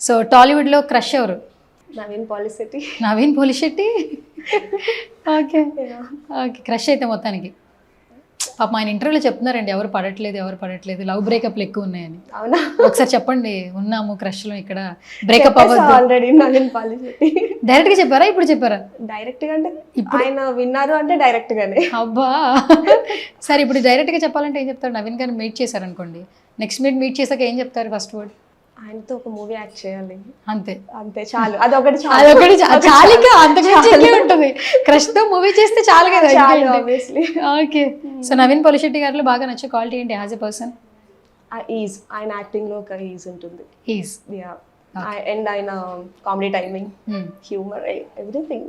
So టాలీవుడ్లో crush ఎవరు? Naveen Polishetty Naveen Polishetty? Okay okay crush అయితే మొత్తానికి. పాప ఆయన ఇంటర్వ్యూలో చెప్తున్నారండి ఎవరు పడట్లేదు ఎవరు పడట్లేదు లవ్ బ్రేకప్లు ఎక్కువ ఉన్నాయని. అవునా? ఒకసారి చెప్పండి ఉన్నాము క్రష్లో ఇక్కడ. బ్రేకప్ ఆల్రెడీ నవీన్ పాలిసిటీ డైరెక్ట్గా చెప్పారా ఇప్పుడు చెప్పారా? డైరెక్ట్గా అంటే ఆయన విన్నారు అంటే డైరెక్ట్ గానే. అబ్బా! సరే ఇప్పుడు డైరెక్ట్గా చెప్పాలంటే ఏం చెప్తారు? నవీన్ గారిని మీట్ చేశారనుకోండి. నెక్స్ట్ మీట్ మీట్ చేశాక ఏం చెప్తారు ఫస్ట్ వర్డ్ ఆయనతో ఒక మూవీ యాక్ట్ చేయాలి. అంతే. అంతే చాలు. అదొకటి చాలు. అదొకటి చాలిక అంత ఉంటుంది క్రష్తో మూవీ చేస్తే చాలు కదా చాలు obviously okay. So Naveen Polishetty గారిలో బాగా నచ్చే క్వాలిటీ ఏంటి యాజ్ ఎ పర్సన్ ఈజ్ ఆయన యాక్టింగ్లో ఒక ఈజ్ ఉంటుంది. హీస్ యా అండ్ ఆయన కామెడీ టైమింగ్ హ్యూమర్ ఎవ్రీథింగ్